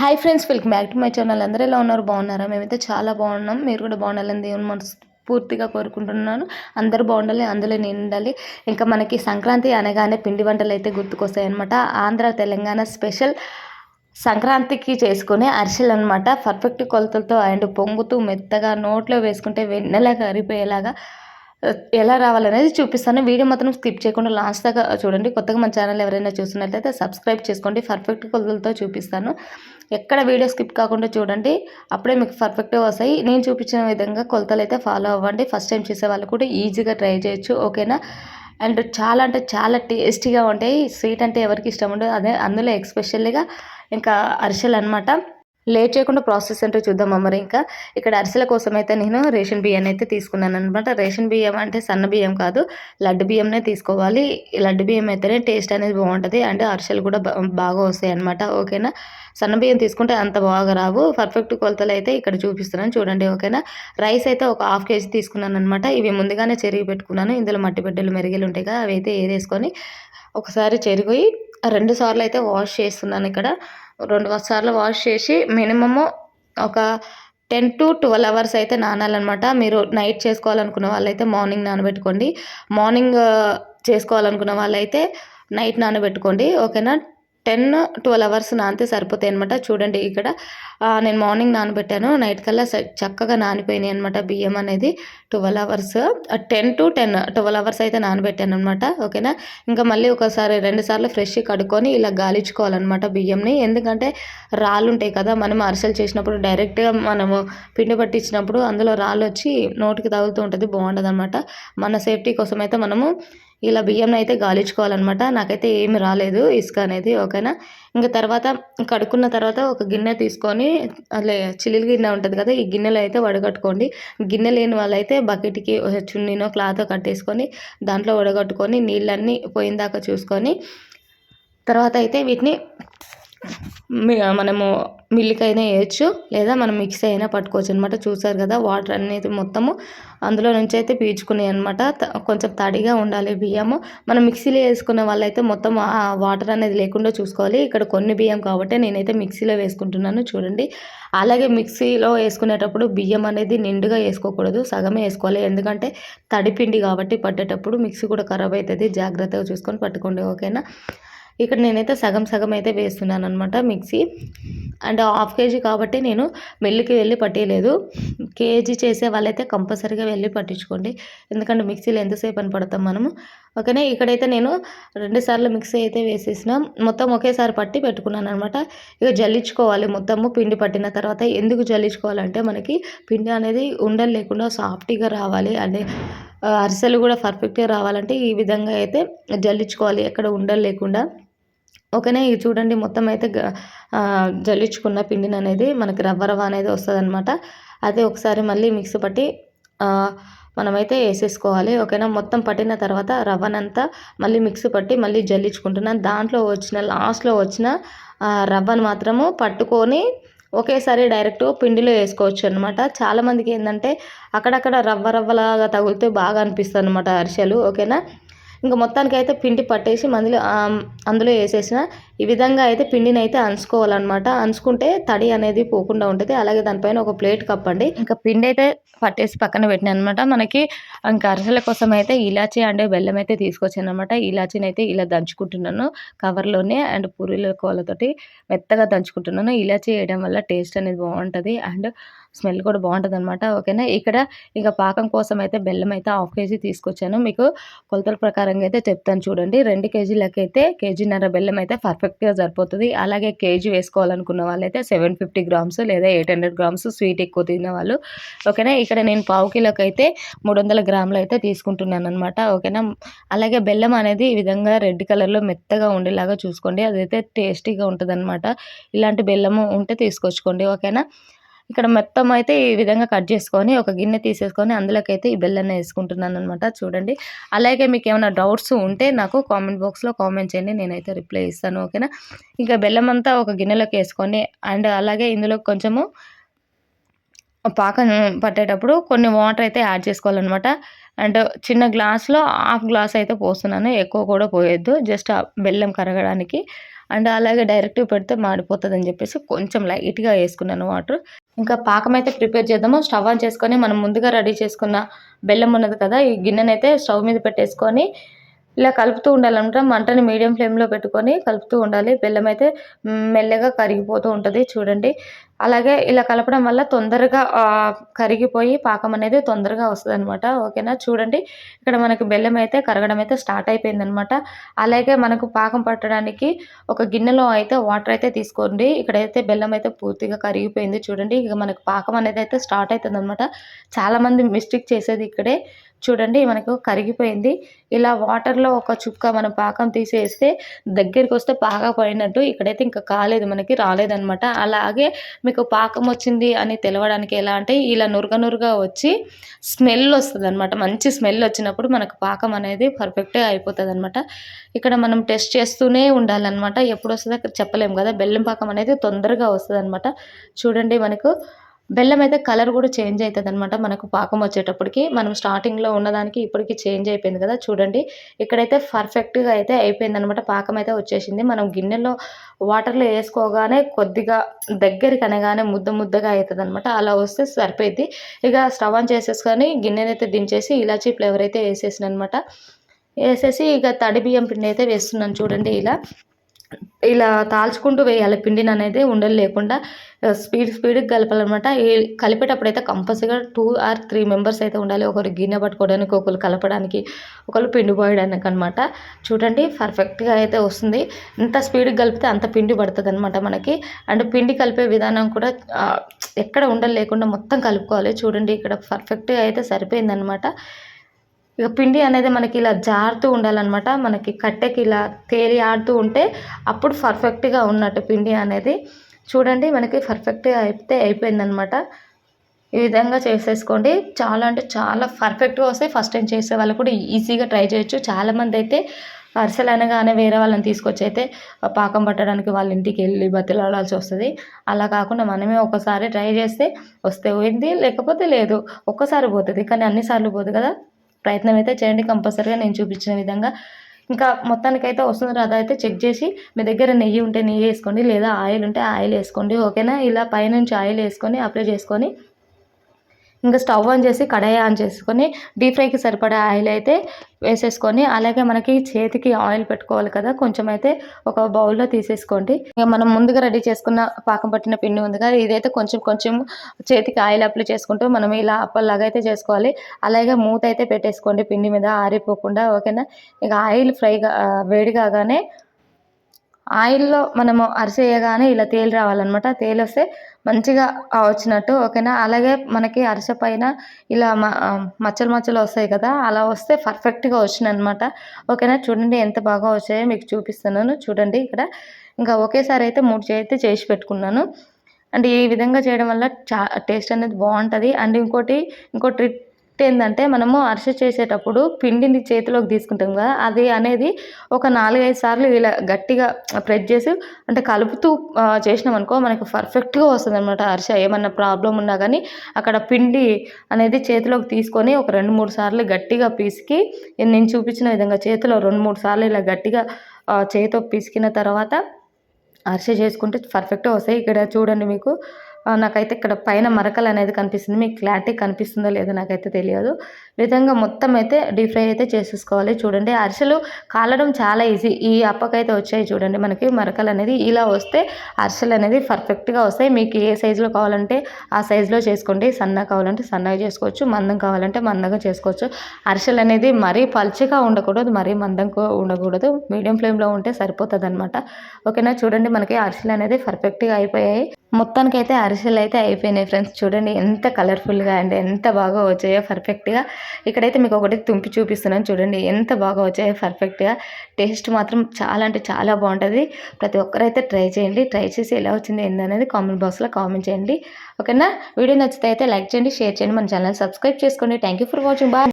Hi friends welcome back to my channel అందరూ ఎలా ఉన్నారు? బాగున్నారా? మేమైతే చాలా బాగున్నాం. మీరు కూడా బాగుండాలని దేవుని మనసు పూర్తిగా కోరుకుంటున్నాను. అందరూ బాగుండాలి అందులో నేను ఉండాలి. ఇంకా మనకి సంక్రాంతి అనగానే పిండి వంటలు అయితే గుర్తుకొస్తాయి అనమాట ఆంధ్ర తెలంగాణ స్పెషల్ సంక్రాంతికి చేసుకునే అరిసెలు అనమాట పర్ఫెక్ట్ కొలతలతో అండ్ పొంగుతూ మెత్తగా నోట్లో వేసుకుంటే వెన్నెలా కరిపోయేలాగా ఎలా రావాలనేది చూపిస్తాను. వీడియో మాత్రం స్కిప్ చేయకుండా లాస్ట్ దాకా చూడండి. కొత్తగా మన ఛానల్ ఎవరైనా చూస్తున్నట్లయితే సబ్స్క్రైబ్ చేసుకోండి. పర్ఫెక్ట్ కొలతలతో చూపిస్తాను. ఎక్కడ వీడియో స్కిప్ కాకుండా చూడండి. అప్పుడే మీకు పర్ఫెక్ట్గా వస్తాయి. నేను చూపించిన విధంగా కొలతలు అయితే ఫాలో అవ్వండి. ఫస్ట్ టైం చేసే వాళ్ళు కూడా ఈజీగా ట్రై చేయొచ్చు. ఓకేనా? అండ్ చాలా అంటే చాలా టేస్టీగా ఉంటాయి. స్వీట్ అంటే ఎవరికి ఇష్టం ఉండదు. అదే అందులో ఎక్స్పెషల్గా ఇంకా అరిసెలు అనమాట లేట్ చేయకుండా ప్రాసెస్ అంటే చూద్దాం మరి ఇంకా? ఇక్కడ అరిసెల కోసం అయితే నేను రేషన్ బియ్యాన్ని అయితే తీసుకున్నాను అనమాట రేషన్ బియ్యం అంటే సన్న బియ్యం కాదు లడ్డు బియ్యంనే తీసుకోవాలి. లడ్డు బియ్యం అయితేనే టేస్ట్ అనేది బాగుంటుంది అంటే అరిసెలు కూడా బాగా వస్తాయి అనమాట ఓకేనా? సన్న బియ్యం తీసుకుంటే అంత బాగా రావు. పర్ఫెక్ట్ కొలతలు అయితే ఇక్కడ చూపిస్తున్నాను చూడండి ఓకేనా? రైస్ అయితే ఒక హాఫ్ కేజీ తీసుకున్నాను అనమాట ఇవి ముందుగానే చెరిగి పెట్టుకున్నాను. ఇందులో మట్టి బిడ్డలు మెరిగిలు ఉంటాయి కదా అవి అయితే ఏదేసుకొని ఒకసారి చెరిగి రెండు సార్లు అయితే వాష్ చేస్తున్నాను ఇక్కడ. రెండు సార్లు వాష్ చేసి మినిమము ఒక టెన్ టు ట్వెల్వ్ అవర్స్ అయితే నానాలన్నమాట. మీరు నైట్ చేసుకోవాలనుకున్న వాళ్ళైతే మార్నింగ్ నానబెట్టుకోండి. మార్నింగ్ చేసుకోవాలనుకున్న వాళ్ళైతే నైట్ నానబెట్టుకోండి. ఓకేనా? టెన్ ట్వెల్వ్ అవర్స్ నానితే సరిపోతాయి అనమాట చూడండి ఇక్కడ నేను మార్నింగ్ నానబెట్టాను. నైట్ కల్లా చక్కగా నానిపోయినాయి అనమాట బియ్యం అనేది. Twelve hours ten to ten twelve hours అయితే నానబెట్టాను అనమాట ఓకేనా? ఇంకా మళ్ళీ ఒకసారి రెండు సార్లు ఫ్రెష్ కడుక్కొని ఇలా గాలించుకోవాలన్నమాట బియ్యంని. ఎందుకంటే రాళ్ళు ఉంటాయి కదా మనం అరిసెలు చేసినప్పుడు డైరెక్ట్గా మనము పిండి పట్టించినప్పుడు అందులో రాళ్ళు వచ్చి నోటికి తగులుతూ ఉంటుంది బాగుంటుంది అనమాట మన సేఫ్టీ కోసం అయితే మనము ఇలా బియ్యం అయితే గాలించుకోవాలన్నమాట. నాకైతే ఏమి రాలేదు ఇసుక అనేది ఓకేనా? ఇంకా తర్వాత కడుక్కున్న తర్వాత ఒక గిన్నె తీసుకొని అదే చిల్లి గిన్నె ఉంటుంది కదా ఈ గిన్నెలో అయితే వడగట్టుకోండి. గిన్నె లేని వాళ్ళైతే బకెట్కి చున్నీనో క్లాత్ కట్టేసుకొని దాంట్లో వడగట్టుకొని నీళ్ళన్నీ పోయిందాకా చూసుకొని తర్వాత అయితే వీటిని మనము మిల్లికైనా వేయచ్చు లేదా మనం మిక్సీ అయినా పట్టుకోవచ్చు అనమాట చూసారు కదా వాటర్ అనేది మొత్తము అందులో నుంచి అయితే పీల్చుకున్నాయి అనమాట కొంచెం తడిగా ఉండాలి బియ్యము. మనం మిక్సీలో వేసుకునే వాళ్ళైతే మొత్తం వాటర్ అనేది లేకుండా చూసుకోవాలి. ఇక్కడ కొన్ని బియ్యం కాబట్టి నేనైతే మిక్సీలో వేసుకుంటున్నాను చూడండి. అలాగే మిక్సీలో వేసుకునేటప్పుడు బియ్యం అనేది నిండుగా వేసుకోకూడదు సగమే వేసుకోవాలి. ఎందుకంటే తడిపిండి కాబట్టి పట్టేటప్పుడు మిక్సీ కూడా ఖరాబ్ అవుతుంది. జాగ్రత్తగా చూసుకొని పట్టుకోండి ఓకేనా? ఇక్కడ నేనైతే సగం సగం అయితే వేస్తున్నాను అనమాట మిక్సీ. అండ్ హాఫ్ కేజీ కాబట్టి నేను మిల్లుకి వెళ్ళి పట్టేయలేదు. కేజీ చేసే వాళ్ళైతే కంపల్సరీగా వెళ్ళి పట్టించుకోండి. ఎందుకంటే మిక్సీలో ఎంతసేపు అని పడతాం మనము. ఓకేనా? ఇక్కడైతే నేను రెండుసార్లు మిక్సీ అయితే వేసేసిన. మొత్తం ఒకేసారి పట్టి పెట్టుకున్నాను అనమాట ఇక జల్లించుకోవాలి మొత్తము పిండి పట్టిన తర్వాత. ఎందుకు జల్లించుకోవాలంటే మనకి పిండి అనేది ఉండలు లేకుండా సాఫ్ట్గా రావాలి. అంటే అరిసెలు కూడా పర్ఫెక్ట్గా రావాలంటే ఈ విధంగా అయితే జల్లించుకోవాలి. ఎక్కడ ఉండలు లేకుండా. ఓకేనా ఇది చూడండి మొత్తం అయితే జల్లించుకున్న పిండిని అనేది మనకి రవ్వ రవ్వ అనేది వస్తుంది అనమాట అదే ఒకసారి మళ్ళీ మిక్స్ పట్టి మనమైతే వేసేసుకోవాలి. ఓకేనా? మొత్తం పట్టిన తర్వాత రవ్వనంతా మళ్ళీ మిక్స్ పట్టి మళ్ళీ జల్లించుకుంటున్నాను. దాంట్లో వచ్చిన లాస్ట్లో వచ్చిన రవ్వను మాత్రము పట్టుకొని ఒకేసారి డైరెక్ట్ పిండిలో వేసుకోవచ్చు అనమాట చాలామందికి ఏంటంటే అక్కడక్కడ రవ్వ రవ్వలాగా తగిలితే బాగా అనిపిస్తుంది అనమాట అరిసెలు. ఓకేనా? ఇంకా మొత్తానికి అయితే పిండి పట్టేసి మందులో అందులో వేసేసిన ఈ విధంగా అయితే పిండిని అయితే అంచుకోవాలన్నమాట. అంచుకుంటే తడి అనేది పోకుండా ఉంటుంది. అలాగే దానిపైన ఒక ప్లేట్ కప్పండి. ఇంకా పిండి అయితే పట్టేసి పక్కన పెట్టిన అనమాట మనకి ఇంకా అరసల కోసం అయితే ఇలాచీ అండ్ బెల్లం అయితే తీసుకొచ్చాను అనమాట ఇలాచీని అయితే ఇలా దంచుకుంటున్నాను కవర్లోనే అండ్ పూరీల కోలతోటి మెత్తగా దంచుకుంటున్నాను. ఇలాచీ వేయడం వల్ల టేస్ట్ అనేది బాగుంటుంది అండ్ స్మెల్ కూడా బాగుంటుంది అనమాట ఓకేనా? ఇక్కడ ఇంకా పాకం కోసం అయితే బెల్లం అయితే హాఫ్ కేజీ తీసుకొచ్చాను. మీకు కొలతల ప్రకారంగా అయితే చెప్తాను చూడండి. రెండు కేజీలకైతే కేజీన్నర బెల్లం అయితే పర్ఫెక్ట్ పర్ఫెక్ట్గా సరిపోతుంది. అలాగే కేజీ వేసుకోవాలనుకున్న వాళ్ళైతే సెవెన్ ఫిఫ్టీ గ్రామ్స్ లేదా ఎయిట్ హండ్రెడ్ గ్రామ్స్ స్వీట్ ఎక్కువ తిన్న వాళ్ళు ఓకేనా? ఇక్కడ నేను పావు కిలోకి అయితే మూడు వందల గ్రాములు అయితే తీసుకుంటున్నాను అనమాట ఓకేనా? అలాగే బెల్లం అనేది ఈ విధంగా రెడ్ కలర్లో మెత్తగా ఉండేలాగా చూసుకోండి. అదైతే టేస్టీగా ఉంటుంది ఇలాంటి బెల్లము ఉంటే తీసుకొచ్చుకోండి. ఓకేనా? ఇక్కడ మొత్తం అయితే ఈ విధంగా కట్ చేసుకొని ఒక గిన్నె తీసేసుకొని అందులోకి అయితే ఈ బెల్లాన్ని వేసుకుంటున్నాను అనమాట చూడండి. అలాగే మీకు ఏమైనా డౌట్స్ ఉంటే నాకు కామెంట్ బాక్స్లో కామెంట్ చేయండి. నేనైతే రిప్లై ఇస్తాను. ఓకేనా? ఇంకా బెల్లం అంతా ఒక గిన్నెలోకి వేసుకొని అండ్ అలాగే ఇందులో కొంచెము పాకం పట్టేటప్పుడు కొన్ని వాటర్ అయితే యాడ్ చేసుకోవాలన్నమాట. అండ్ చిన్న గ్లాస్లో హాఫ్ గ్లాస్ అయితే పోస్తున్నాను. ఎక్కువ కూడా పోయొద్దు. జస్ట్ బెల్లం కరగడానికి. అండ్ అలాగే డైరెక్ట్గా పెడితే మాడిపోతుంది అని చెప్పేసి కొంచెం లైట్గా వేసుకున్నాను వాటర్. ఇంకా పాకం అయితే ప్రిపేర్ చేద్దాము. స్టవ్ ఆన్ చేసుకొని మనం ముందుగా రెడీ చేసుకున్న బెల్లం ఉన్నది కదా ఈ గిన్నెనైతే స్టవ్ మీద పెట్టేసుకొని ఇలా కలుపుతూ ఉండాలన్నమాట మంటని మీడియం ఫ్లేమ్లో పెట్టుకొని కలుపుతూ ఉండాలి. బెల్లం అయితే మెల్లగా కరిగిపోతూ ఉంటుంది. చూడండి. అలాగే ఇలా కలపడం వల్ల తొందరగా కరిగిపోయి పాకం అనేది తొందరగా వస్తుంది అనమాట ఓకేనా? చూడండి. ఇక్కడ మనకి బెల్లం అయితే కరగడం అయితే స్టార్ట్ అయిపోయింది అనమాట అలాగే మనకు పాకం పట్టడానికి ఒక గిన్నెలో అయితే వాటర్ అయితే తీసుకోండి. ఇక్కడైతే బెల్లం అయితే పూర్తిగా కరిగిపోయింది చూడండి. ఇక మనకు పాకం అనేది అయితే స్టార్ట్ అవుతుంది అనమాట చాలామంది మిస్టేక్ చేసేది ఇక్కడే. చూడండి మనకు కరిగిపోయింది. ఇలా వాటర్లో ఒక చుక్క మనం పాకం తీసేస్తే దగ్గరికి వస్తే పాక పడినట్టు ఇక్కడైతే ఇంకా కాలేదు మనకి రాలేదనమాట అలాగే మీకు పాకం వచ్చింది అని తెలవడానికి ఎలా అంటే ఇలా నురగ నురగ వచ్చి స్మెల్ వస్తుంది అనమాట మంచి స్మెల్ వచ్చినప్పుడు మనకు పాకం అనేది పర్ఫెక్ట్గా అయిపోతుంది అనమాట ఇక్కడ మనం టెస్ట్ చేస్తూనే ఉండాలన్నమాట. ఎప్పుడు వస్తుందో చెప్పలేము కదా. బెల్లం పాకం అనేది తొందరగా వస్తుంది అనమాట చూడండి మనకు బెల్లం అయితే కలర్ కూడా చేంజ్ అవుతుంది అనమాట మనకు పాకం వచ్చేటప్పటికి. మనం స్టార్టింగ్లో ఉన్నదానికి ఇప్పటికి చేంజ్ అయిపోయింది కదా చూడండి. ఇక్కడైతే పర్ఫెక్ట్గా అయితే అయిపోయింది అనమాట పాకం అయితే వచ్చేసింది. మనం గిన్నెలో వాటర్లో వేసుకోగానే కొద్దిగా దగ్గరికి అనగానే ముద్ద ముద్దగా అవుతుంది అనమాట అలా వస్తే సరిపోయింది ఇక స్టవ్ ఆన్ చేసేసుకొని గిన్నెనైతే దించేసి ఇలాచీ ఫ్లేవర్ అయితే వేసేసిన అనమాట వేసేసి ఇక తడి బియ్యం పిండి అయితే వేస్తున్నాను చూడండి ఇలా. ఇలా తాల్చుకుంటూ వేయాలి. పిండిని అనేది ఉండలు లేకుండా స్పీడ్ స్పీడ్గా కలపాలన్నమాట. కలిపేటప్పుడు అయితే కంపల్సరీగా టూ ఆర్ త్రీ మెంబర్స్ అయితే ఉండాలి. ఒకరు గిన్నె పట్టుకోవడానికి ఒకరు కలపడానికి ఒకరు పిండి పోయడానికి అనమాట చూడండి పర్ఫెక్ట్గా అయితే వస్తుంది. ఎంత స్పీడ్గా కలిపితే అంత పిండి పడుతుంది అనమాట మనకి. అండ్ పిండి కలిపే విధానం కూడా ఎక్కడ ఉండలు లేకుండా మొత్తం కలుపుకోవాలి. చూడండి ఇక్కడ పర్ఫెక్ట్గా అయితే సరిపోయిందనమాట ఇక పిండి అనేది మనకి ఇలా జారుతూ ఉండాలన్నమాట. మనకి కట్టెకి ఇలా తేలి ఆడుతూ ఉంటే అప్పుడు పర్ఫెక్ట్గా ఉన్నట్టు పిండి అనేది. చూడండి మనకి పర్ఫెక్ట్గా అయితే అయిపోయిందనమాట ఈ విధంగా చేసేసుకోండి. చాలా అంటే చాలా పర్ఫెక్ట్గా వస్తాయి. ఫస్ట్ టైం చేసే వాళ్ళు కూడా ఈజీగా ట్రై చేయొచ్చు. చాలామంది అయితే అరిసెలు అనగానే వేరే వాళ్ళని తీసుకొచ్చి అయితే పాకం పట్టడానికి వాళ్ళ ఇంటికి వెళ్ళి బతిలాడాల్సి వస్తుంది. అలా కాకుండా మనమే ఒకసారి ట్రై చేస్తే వస్తే పోయింది. లేకపోతే లేదు. ఒక్కసారి పోతుంది. కానీ అన్నిసార్లు పోదు కదా. ప్రయత్నం అయితే చేయండి. కంపల్సరీగా నేను చూపించిన విధంగా. ఇంకా మొత్తానికైతే వస్తుంది రాదా అయితే చెక్ చేసి మీ దగ్గర నెయ్యి ఉంటే నెయ్యి వేసుకోండి. లేదా ఆయిల్ ఉంటే ఆయిల్ వేసుకోండి. ఓకేనా? ఇలా పైనుంచి ఆయిల్ వేసుకొని అప్లై చేసుకొని ఇంకా స్టవ్ ఆన్ చేసి కడాయి ఆన్ చేసుకొని డీప్ ఫ్రైకి సరిపడే ఆయిల్ అయితే వేసేసుకొని అలాగే మనకి చేతికి ఆయిల్ పెట్టుకోవాలి కదా కొంచెం అయితే ఒక బౌల్లో తీసేసుకోండి. ఇక మనం ముందుగా రెడీ చేసుకున్న పాకం పట్టిన పిండి ఉంది కదా ఇదైతే కొంచెం కొంచెం చేతికి ఆయిల్ అప్లై చేసుకుంటూ మనం ఇలా అప్పల్లాగా అయితే చేసుకోవాలి. అలాగే మూత అయితే పెట్టేసుకోండి పిండి మీద ఆరిపోకుండా ఓకేనా? ఇక ఆయిల్ ఫ్రైగా వేడి కాగానే ఆయిల్లో మనము అరిసేయగానే ఇలా తేలి రావాలన్నమాట. తేలి వస్తే మంచిగా వచ్చినట్టు ఓకేనా? అలాగే మనకి అరిసె పైన ఇలా మచ్చలు మచ్చలు వస్తాయి కదా అలా వస్తే పర్ఫెక్ట్గా వచ్చినాయి అనమాట ఓకేనా? చూడండి ఎంత బాగా వచ్చాయో మీకు చూపిస్తున్నాను. చూడండి ఇక్కడ. ఇంకా ఒకేసారి అయితే మూడు చేతి చేసి పెట్టుకున్నాను. అండ్ ఈ విధంగా చేయడం వల్ల చా టేస్ట్ అనేది బాగుంటుంది. అండ్ ఇంకోటి ఇంకో ట్రిక్ ఏంటంటే మనము అరిసె చేసేటప్పుడు పిండిని చేతిలోకి తీసుకుంటాం కదా అది అనేది ఒక నాలుగైదు సార్లు ఇలా గట్టిగా ప్రెస్ చేసి అంటే కలుపుతూ చేసినాం అనుకో మనకి పర్ఫెక్ట్గా వస్తుంది అనమాట అరిసె. ఏమన్నా ప్రాబ్లం ఉన్నా కానీ అక్కడ పిండి అనేది చేతిలోకి తీసుకొని ఒక రెండు మూడు సార్లు గట్టిగా పిసికి నేను చూపించిన విధంగా చేతిలో రెండు మూడు సార్లు ఇలా గట్టిగా చేతితో పిసికిన తర్వాత అరిసె చేసుకుంటే పర్ఫెక్ట్గా వస్తాయి. ఇక్కడ చూడండి మీకు. నాకైతే ఇక్కడ పైన మరకలు అనేది కనిపిస్తుంది. మీకు క్లారిటీ కనిపిస్తుందో లేదో నాకైతే తెలియదు. విధంగా మొత్తం అయితే డీప్ ఫ్రై అయితే చేసేసుకోవాలి. చూడండి అరిసెలు కాలడం చాలా ఈజీ. ఈ అప్పకైతే వచ్చాయి చూడండి మనకి. మరకలు అనేది ఇలా వస్తే అరిసెలు అనేది పర్ఫెక్ట్గా వస్తాయి. మీకు ఏ సైజులో కావాలంటే ఆ సైజులో చేసుకోండి. సన్నగా కావాలంటే సన్నగా చేసుకోవచ్చు. మందం కావాలంటే మందంగా చేసుకోవచ్చు. అరిసెలు అనేది మరీ పల్చగా ఉండకూడదు. మరీ మందంగా ఉండకూడదు. మీడియం ఫ్లేమ్లో ఉంటే సరిపోతుంది అనమాట ఓకేనా? చూడండి మనకి అరిసెలు అనేది పర్ఫెక్ట్గా అయిపోయాయి. మొత్తానికైతే అరిసెలు అయితే అయిపోయినాయి ఫ్రెండ్స్. చూడండి ఎంత కలర్ఫుల్గా అండ్ ఎంత బాగా వచ్చాయో పర్ఫెక్ట్గా. ఇక్కడైతే మీకు ఒకటి తుంపి చూపిస్తున్నాను చూడండి. ఎంత బాగా వచ్చాయో పర్ఫెక్ట్గా. టేస్ట్ మాత్రం చాలా అంటే చాలా బాగుంటుంది. ప్రతి ఒక్కరైతే ట్రై చేయండి. ట్రై చేసి ఎలా వచ్చింది ఏందనేది కామెంట్ బాక్స్లో కామెంట్ చేయండి. ఓకేనా? వీడియో నచ్చితే అయితే లైక్ చేయండి షేర్ చేయండి. మన ఛానల్ సబ్స్క్రైబ్ చేసుకోండి. Thank you for watching. Bye.